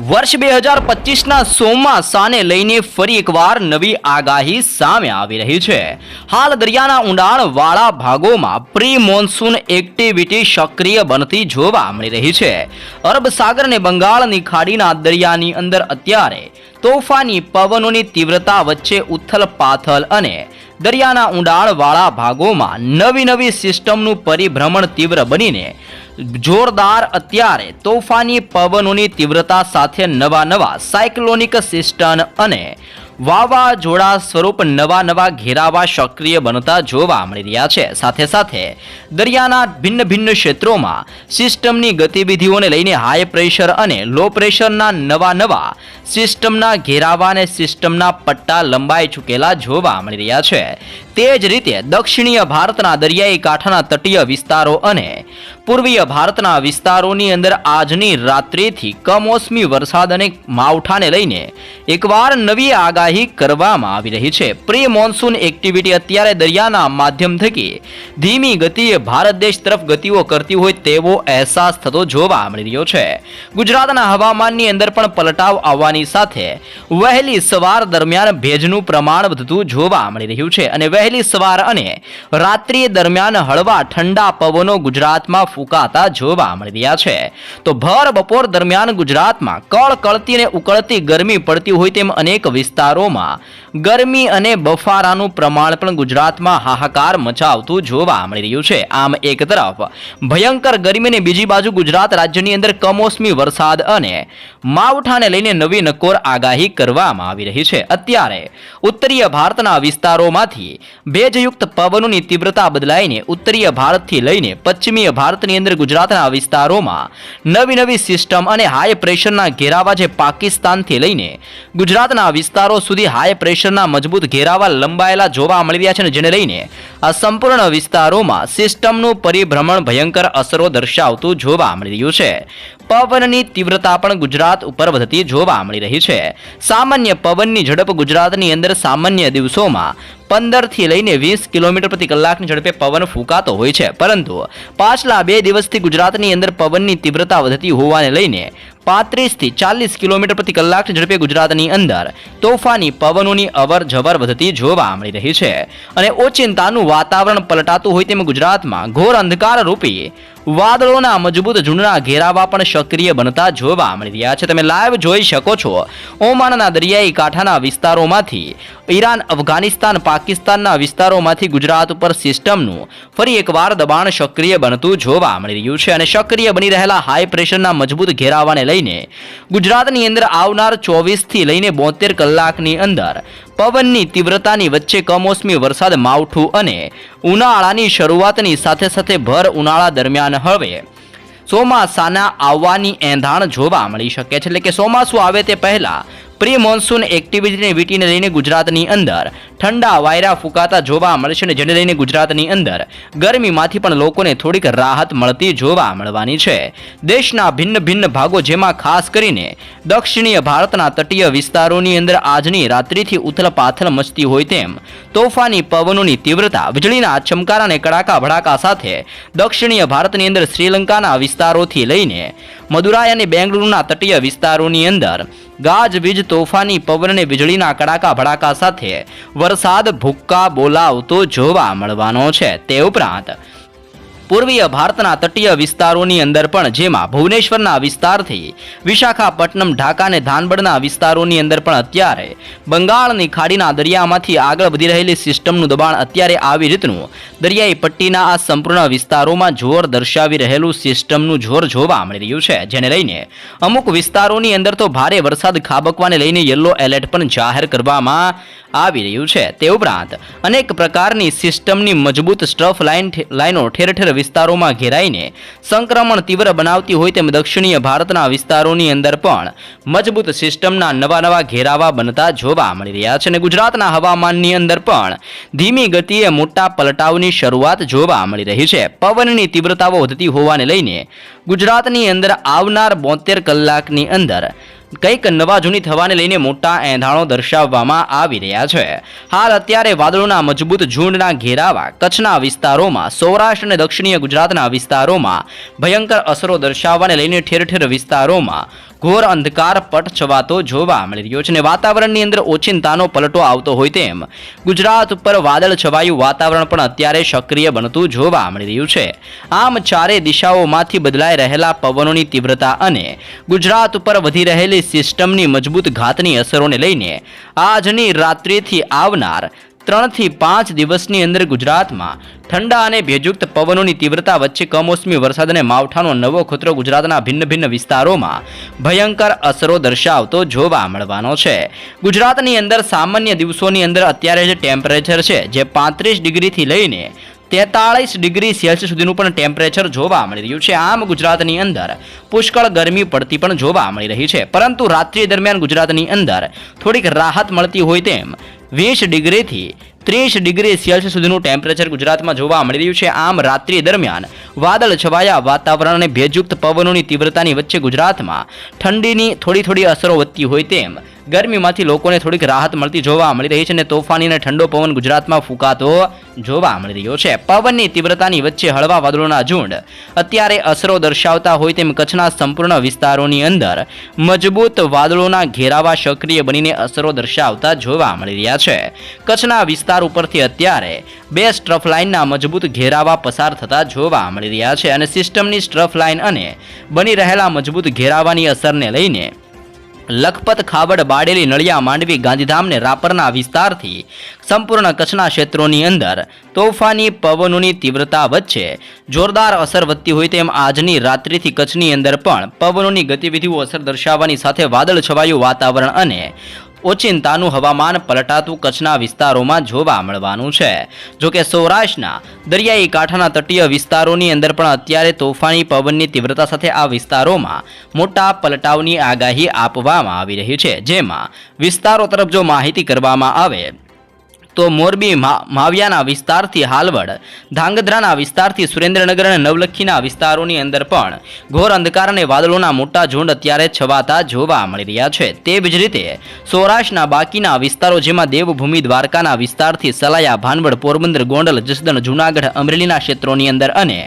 વર્ષ બે હજાર પચીસના ચોમાસાને લઈને ફરી એકવાર નવી આગાહી સામે આવી રહી છે. હાલ દરિયાના ઊંડાણવાળા ભાગોમાં પ્રી મોન્સૂન એક્ટિવિટી સક્રિય બનતી જોવા મળી રહી છે. અરબ અને બંગાળની ખાડીના દરિયાની અંદર અત્યારે તોફાની પવનોની તીવ્રતા વચ્ચે ઉથલ પાથલ અને દરિયાના ઊંડાણવાળા ભાગોમાં નવી નવી સિસ્ટમનું પરિભ્રમણ તીવ્ર બનીને જોરદાર અત્યારે તોફાની પવનોની તીવ્રતા સાથે નવા નવા સાયક્લોનિક સિસ્ટમ અને વાવાઝોડા સ્વરૂપ નવા નવા ઘેરાવા સક્રિય બનતા જોવા મળી રહ્યા છે. સાથે સાથે દરિયાના ભિન્ન ભિન્ન ક્ષેત્રોમાં સિસ્ટમની ગતિવિધિઓને લઈને હાઈ પ્રેશર અને લો પ્રેશરના નવા નવા સિસ્ટમના ઘેરાવા અને સિસ્ટમના પટ્ટા લંબાઈ ચૂકેલા જોવા મળી રહ્યા છે. તે જ રીતે દક્ષિણીય ભારતના દરિયાઈ કાંઠાના તટીય વિસ્તારો અને પૂર્વીય ભારતના વિસ્તારોની અંદર આજની રાત્રિથી કમોસમી વરસાદ અને માવઠાને લઈને એકવાર નવી આગાહી કરવામાં આવી રહી છે. પ્રી મોન્સૂન એક્ટિવિટી અત્યારે દરિયાના માધ્યમ થકી ધીમી ગતિએ ભારત દેશ તરફ ગતિઓ કરતી હોય તેવો અહેસાસ થતો જોવા મળી રહ્યો છે. ગુજરાતના હવામાનની અંદર પણ પલટાવ આવવાની સાથે વહેલી સવાર દરમિયાન ભેજનું પ્રમાણ વધતું જોવા મળી રહ્યું છે અને વહેલી સવાર અને રાત્રિ દરમિયાન હળવા ઠંડા પવનો ગુજરાતમાં ફૂંકાતા જોવા મળી રહ્યા છે. તો ભર બપોર દરમિયાન ગુજરાતમાં કળકળતી અને ઉકળતી ગરમી પડતી હોય તેમ અનેક વિસ્તારોમાં ગરમી અને બફારાનું પ્રમાણ પણ ગુજરાતમાં હાહાકાર મચાવતું જોવા મળી રહ્યું છે. આમ એક તરફ ભયંકર ગરમી અને બીજી બાજુ ગુજરાત રાજ્યની અંદર કમોસમી વરસાદ અને માવઠાને લઈને નવી નકોર આગાહી કરવામાં આવી રહી છે. અત્યારે ઉત્તરીય ભારતના વિસ્તારોમાંથી ભેજયુક્ત પવનોની તીવ્રતા બદલાઈને ઉત્તરીય ભારતથી લઈને પશ્ચિમીય ભારતની અંદર ગુજરાતના વિસ્તારોમાં નવી નવી સિસ્ટમ અને હાઈ પ્રેશરના ઘેરાવા જે પાકિસ્તાનથી લઈને ગુજરાતના વિસ્તારો સુધી હાઈ પ્રેશરના મજબૂત ઘેરાવા લંબાયેલા જોવા મળી રહ્યા છે અને જેને લઈને આ સંપૂર્ણ વિસ્તારોમાં સિસ્ટમનું પરિભ્રમણ ભયંકર અસરો દર્શાવતું જોવા મળી રહ્યું છે. પવનની તીવ્રતા પણ ગુજરાત ઉપર વધતી જોવા મળી રહી છે. સામાન્ય પવનની ઝડપ ગુજરાતની અંદર સામાન્ય દિવસોમાં પંદરથી લઈને વીસ કિલોમીટર પ્રતિ કલાકની ઝડપે પવન ફૂંકાતો હોય છે. પરંતુ પાછલા બે દિવસથી ગુજરાતની અંદર પવનની તીવ્રતા વધતી હોવાને લઈને પાંત્રીસથી ચાલીસ કિલોમીટર પ્રતિ કલાકની ઝડપે ગુજરાતની અંદર તોફાની પવનોની અવર જવર વધતી જોવા મળી રહી છે. અને ઓચિંતાનું વાતાવરણ પલટાતું હોય તેમ ગુજરાતમાં ઘોર અંધકાર રૂપી વાદળોના મજબૂત ઝુંડના ઘેરાવા પણ સક્રિય બનતા જોવા મળી રહ્યા છે. તમે લાઈવ જોઈ શકો છો. ઓમાનના દરિયાઈ કાંઠાના વિસ્તારોમાંથી ઈરાન, અફઘાનિસ્તાન, પાકિસ્તાનના વિસ્તારોમાંથી ગુજરાત ઉપર સિસ્ટમનું ફરી એકવાર દબાણ સક્રિય બનતું જોવા મળી રહ્યું છે અને સક્રિય બની રહેલા હાઈ પ્રેશરના મજબૂત ઘેરાવાને લઈને ગુજરાતની અંદર આવનાર ચોવીસથી લઈને બોતેર કલાકની અંદર પવનની તીવ્રતાની વચ્ચે કમોસમી વરસાદ માવઠું અને ઉનાળાની શરૂઆતની સાથે સાથે ભર ઉનાળા દરમિયાન હવે ચોમાસાના આવવાની એંધાણ જોવા મળી શકે છે. એટલે કે ચોમાસું આવે તે પહેલા પ્રી મોન્સૂન એક્ટિવિટીને વીટીને લઈને ગુજરાતની અંદર. ઠંડા વાયરા ફૂંકાતા જોવા મળશે અને જેને લઈને ગુજરાતની અંદર ગરમીમાંથી પણ લોકોને થોડીક રાહત મળતી જોવા મળવાની છે. દેશના ભિન્ન ભિન્ન ભાગો જેમાં ખાસ કરીને દક્ષિણીય ભારતના તટીય વિસ્તારોની અંદર આજની રાત્રિથી ઉથલ પાથલ મચતી હોય તેમ તોફાની પવનોની તીવ્રતા, વીજળીના ચમકારા અને કડાકા ભડાકા સાથે દક્ષિણીય ભારતની અંદર શ્રીલંકાના વિસ્તારોથી લઈને મદુરાઈ અને બેંગલુરુના તટીય વિસ્તારોની અંદર ગાજવીજ તોફાની પવન વીજળીના કડાકા ભડાકા સાથે વરસાદ ભૂક્કા બોલાવતો જોવા મળવાનો છે તે ઉપરાંત પૂર્વીય ભારતના તટીય વિસ્તારોની અંદર પણ, જેમાં ભુવનેશ્વરના વિસ્તારથી વિશાખાપટ્ટનમ ઢાકા અને ધાનબડના વિસ્તારોની અંદર પણ અત્યારે બંગાળની ખાડીના દરિયામાંથી આગળ વધી રહેલી સિસ્ટમનું દબાણ અત્યારે આવી રીતનું દરિયાઈ પટ્ટીના આ સંપૂર્ણ વિસ્તારોમાં જોર દર્શાવી રહેલું સિસ્ટમનું જોર જોવા મળી રહ્યું છે. જેને લઈને અમુક વિસ્તારોની અંદર તો ભારે વરસાદ ખાબકવાને લઈને યલો એલર્ટ પણ જાહેર કરવામાં આવી રહ્યું છે. તે ઉપરાંત અનેક પ્રકારની સિસ્ટમની મજબૂત સ્ટફ લાઇન લાઇનો ઠેર ઠેર વિસ્તારોમાં ઘેરાઈને સંક્રમણ તીવ્ર બનાવતી હોય તેમ દક્ષિણીય ભારતના વિસ્તારોની અંદર પણ મજબૂત સિસ્ટમના નવા નવા ઘેરાવા બનતા જોવા મળી રહ્યા છે અને ગુજરાતના હવામાનની અંદર પણ ધીમી ગતિએ મોટા પલટાવની શરૂઆત જોવા મળી રહી છે. પવનની તીવ્રતાઓ વધતી હોવાને લઈને ગુજરાતની અંદર આવનાર બોતેર કલાકની અંદર કંઈક નવા જૂની થવાને લઈને મોટા એંધાણો દર્શાવવામાં આવી રહ્યા છે. હાલ અત્યારે વાદળોના મજબૂત ઝુંડના ઘેરાવા કચ્છના વિસ્તારોમાં, સૌરાષ્ટ્ર અને દક્ષિણીય ગુજરાતના વિસ્તારોમાં ભયંકર અસરો દર્શાવવાને લઈને ઠેર ઠેર વિસ્તારોમાં ઘોર અંધકાર પટ છવાતો જોવા મળી રહ્યો છે અને વાતાવરણની અંદર ઓચિંતાનો પલટો આવતો હોય તેમ ગુજરાત ઉપર વાદળ છવાયું વાતાવરણ પણ અત્યારે સક્રિય બનતું જોવા મળી રહ્યું છે. આમ ચારે દિશાઓમાંથી બદલાઈ રહેલા પવનોની તીવ્રતા અને ગુજરાત ઉપર વધી રહેલી સિસ્ટમની મજબૂત ઘાતની અસરોને લઈને આજની રાત્રિથી આવનાર ત્રણથી પાંચ દિવસની અંદર ગુજરાતમાં ઠંડા અને ભેજયુક્ત પવનોની તીવ્રતા વચ્ચે કમોસમી વરસાદ અને માવઠાનો નવો ખતરો ગુજરાતના ભિન્ન ભિન્ન વિસ્તારોમાં ભયંકર અસરો દર્શાવતો જોવા મળવાનો છે. ગુજરાતની અંદર સામાન્ય દિવસોની અંદર અત્યારે જે ટેમ્પરેચર છે, જે પાંત્રીસ ડિગ્રીથી લઈને તેતાળીસ ડિગ્રી સેલ્સિયસ સુધીનું પણ ટેમ્પરેચર જોવા મળી રહ્યું છે. આમ ગુજરાતની અંદર પુષ્કળ ગરમી પડતી પણ જોવા મળી રહી છે. પરંતુ રાત્રિ દરમિયાન ગુજરાતની અંદર થોડીક રાહત મળતી હોય તેમ વીસ ડિગ્રીથી ત્રીસ ડિગ્રી સેલ્સિયસ સુધીનું ટેમ્પરેચર ગુજરાતમાં જોવા મળી રહ્યું છે. આમ રાત્રિ દરમિયાન વાદળ છવાયા વાતાવરણ અને ભેજયુક્ત પવનોની તીવ્રતાની વચ્ચે ગુજરાતમાં ઠંડીની થોડી થોડી અસરો વધતી હોય તેમ ગરમીમાંથી લોકોને થોડીક રાહત મળતી જોવા મળી રહી છે અને તોફાની અને ઠંડો પવન ગુજરાતમાં ફૂંકાતો જોવા મળી રહ્યો છે. પવનની તીવ્રતાની વચ્ચે હળવા વાદળોના ઝુંડ. અત્યારે અસરો દર્શાવતા હોય તેમ કચ્છના સંપૂર્ણ વિસ્તારોની અંદર મજબૂત વાદળોના ઘેરાવા સક્રિય બનીને અસરો દર્શાવતા જોવા મળી રહ્યા છે. કચ્છના વિસ્તાર ઉપરથી અત્યારે બે સ્ટ્રફ લાઇનના મજબૂત ઘેરાવા પસાર થતા જોવા મળી રહ્યા છે અને સિસ્ટમની સ્ટ્રફ લાઇન અને બની રહેલા મજબૂત ઘેરાવાની અસરને લઈને લખપત ખાવડ બાડેલી નળિયા માંડવી ગાંધીધામને રાપરના વિસ્તારથી સંપૂર્ણ કચ્છના ક્ષેત્રોની અંદર તોફાની પવનોની તીવ્રતા વચ્ચે જોરદાર અસર વધતી હોય તેમ આજની રાત્રિથી કચ્છની અંદર પણ પવનોની ગતિવિધિઓ અસર દર્શાવવાની સાથે વાદળ છવાયું વાતાવરણ અને ઓચિંતાનું હવામાન પલટાતું કચ્છના વિસ્તારોમાં જોવા મળવાનું છે. જો કે સૌરાષ્ટ્રના દરિયાઈ કાંઠાના તટીય વિસ્તારોની અંદર પણ અત્યારે તોફાની પવનની તીવ્રતા સાથે આ વિસ્તારોમાં મોટા પલટાવની આગાહી આપવામાં આવી રહી છે. જેમાં વિસ્તારો તરફ જો માહિતી કરવામાં આવે તો મોરબી માવિયાના વિસ્તારથી હાલવડ, ધાંગધ્રાના વિસ્તારથી સુરેન્દ્રનગર અને નવલખીના વિસ્તારોની અંદર પણ ઘોર અંધકાર અને વાદળોના મોટા ઝુંડ અત્યારે છવાતા જોવા મળી રહ્યા છે. તેવી જ રીતે સૌરાષ્ટ્રના બાકીના વિસ્તારો જેમાં દેવભૂમિ દ્વારકાના વિસ્તારથી સલાયા, ભાનવડ, પોરબંદર, ગોંડલ, જસદણ, જૂનાગઢ, અમરેલીના ક્ષેત્રોની અંદર અને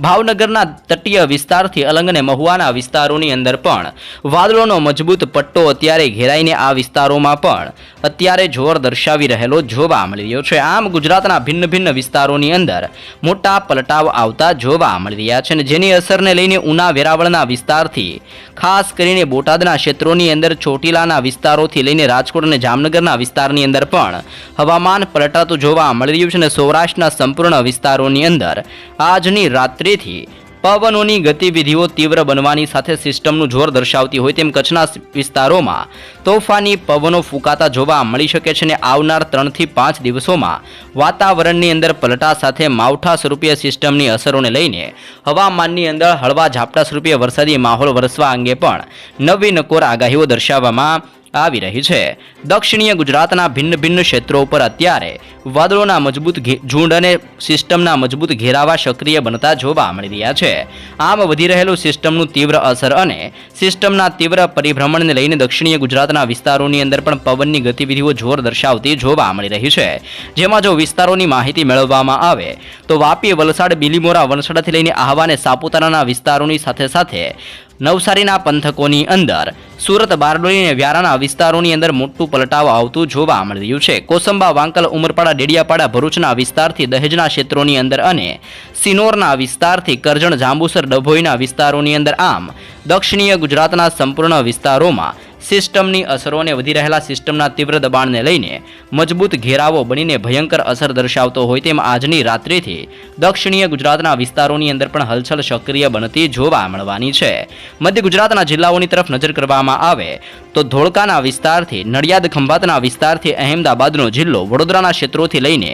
ભાવનગરના તટીય વિસ્તારથી અલંગ અને મહુવાના વિસ્તારોની અંદર પણ વાદળોનો મજબૂત પટ્ટો અત્યારે ઘેરાઈને આ વિસ્તારોમાં પણ અત્યારે જોર દર્શાવી રહેલો જોવા મળી રહ્યો છે. આમ ગુજરાતના ભિન્ન ભિન્ન વિસ્તારોની અંદર મોટા પલટાવ આવતા જોવા મળી રહ્યા છે અને જેની અસરને લઈને ઉના વેરાવળના વિસ્તારથી, ખાસ કરીને બોટાદના ક્ષેત્રોની અંદર ચોટીલાના વિસ્તારોથી લઈને રાજકોટ અને જામનગરના વિસ્તારની અંદર પણ હવામાન પલટાતું જોવા મળી રહ્યું છે અને સૌરાષ્ટ્રના સંપૂર્ણ વિસ્તારોની અંદર આજની રાત્રિથી પવનોની ગતિવિધિઓ તીવ્ર બનવાની સાથે સિસ્ટમનું જોર દર્શાવતી હોય તેમ કચ્છના વિસ્તારોમાં તોફાની પવનો ફૂંકાતા જોવા મળી શકે છે અને આવનાર ત્રણથી પાંચ દિવસોમાં વાતાવરણની અંદર પલટા સાથે માવઠા સ્વરૂપીય સિસ્ટમની અસરોને લઈને હવામાનની અંદર હળવા ઝાપટા સ્વરૂપીય વરસાદી માહોલ વરસવા અંગે પણ નવી નકોર આગાહીઓ દર્શાવવામાં આવી રહી છે. દક્ષિણીય ગુજરાતના ભિન્ન ભિન્ન ક્ષેત્રો ઉપર અત્યારે વાદળોના મજબૂત ઝુંડ અને સિસ્ટમના મજબૂત ઘેરાવા સક્રિય બનતા જોવા મળી રહ્યા છે. આમ વધી રહેલું સિસ્ટમનું તીવ્ર અસર અને સિસ્ટમના તીવ્ર પરિભ્રમણને લઈને દક્ષિણીય ગુજરાતના વિસ્તારોની અંદર પણ પવનની ગતિવિધિઓ જોર દર્શાવતી જોવા મળી રહી છે. જેમાં જો વિસ્તારોની માહિતી મેળવવામાં આવે, તો વાપી વલસાડ, બિલીમોરા, વલસાડથી લઈને આહવા અને સાપુતારાના વિસ્તારોની સાથે સાથે નવસારીના પંથકોની અંદર. સુરત, બારડોલી અને વ્યારાના વિસ્તારોની અંદર મોટું પલટાવ આવતું જોવા મળી રહ્યું છે. કોસંબા, વાંકલ, ઉમરપાડા, ડેડિયાપાડા, ભરૂચના વિસ્તારથી દહેજના ક્ષેત્રોની અંદર અને સિનોરના વિસ્તારથી કરજણ, જાંબુસર, ડભોઈના વિસ્તારોની અંદર આમ. દક્ષિણીય ગુજરાતના સંપૂર્ણ વિસ્તારોમાં સિસ્ટમની અસરો અને વધી રહેલા સિસ્ટમના તીવ્ર દબાણને લઈને મજબૂત ઘેરાવો બનીને ભયંકર અસર દર્શાવતો હોય તેમ આજની રાત્રિથી દક્ષિણીય ગુજરાતના વિસ્તારોની અંદર પણ હલચલ સક્રિય બનતી જોવા મળવાની છે. મધ્ય ગુજરાતના જિલ્લાઓની તરફ નજર કરવામાં આવે તો ધોળકાના વિસ્તારથી નડિયાદ ખંભાતના વિસ્તારથી અહેમદાબાદનો જિલ્લો વડોદરાના ક્ષેત્રોથી લઈને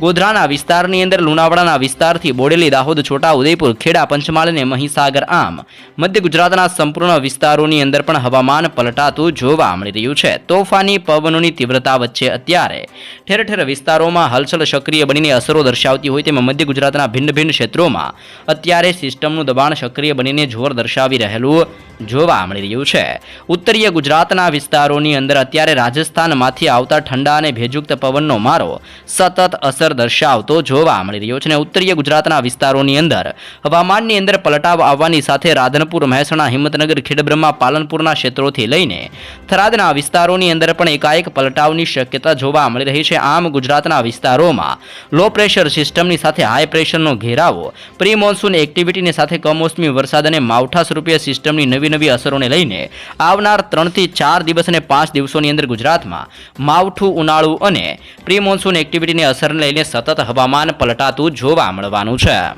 ગોધરાના વિસ્તારની અંદર, લુણાવાડાના વિસ્તારથી બોડેલી, દાહોદ, છોટા, ઉદયપુર, ખેડા, પંચમહાલ અને મહીસાગર આમ. મધ્ય ગુજરાતના સંપૂર્ણ વિસ્તારોની અંદર પણ હવામાન પલટાતું જોવા મળી રહ્યું છે. તોફાની પવનોની તીવ્રતા વચ્ચે અત્યારે ઠેર ઠેર વિસ્તારોમાં હલચલ સક્રિય બનીને અસરો દર્શાવતી હોય તેમાં મધ્ય ગુજરાતના ભિન્ન ભિન્ન ક્ષેત્રોમાં અત્યારે સિસ્ટમનું દબાણ સક્રિય બનીને જોર દર્શાવી રહેલું જોવા મળી રહ્યું છે. ઉત્તરીય ગુજરાતના વિસ્તારોની અંદર અત્યારે રાજસ્થાનમાંથી આવતા ઠંડા અને ભેજયુક્ત પવનનો મારો સતત અસર દર્શાવતો જોવા મળી રહ્યો છે અને ઉત્તરીય ગુજરાતના વિસ્તારોની અંદર હવામાનની અંદર પલટાવ આવવાની સાથે રાધનપુર, મહેસાણા, હિંમતનગર, ખેડબ્રહ્મા, પાલનપુરના ક્ષેત્રોથી લઈને થરાદના વિસ્તારોની અંદર પણ એકાએક પલટાવની શક્યતા જોવા મળી રહી છે. આમ ગુજરાતના વિસ્તારોમાં લો પ્રેશર સિસ્ટમની સાથે હાઈ પ્રેશરનો ઘેરાવો પ્રી મોન્સૂન એક્ટિવિટીની સાથે કમોસમી વરસાદ અને માવઠા સ્વરૂપે સિસ્ટમની નવી નવી અસરોને લઈને આવનાર ત્રણથી ચાર દિવસ અને પાંચ દિવસોની અંદર ગુજરાતમાં માવઠું, ઉનાળુ અને પ્રી મોન્સૂન એક્ટિવિટીની અસરને લઈને સતત હવામાન પલટાતું જોવા મળવાનું છે.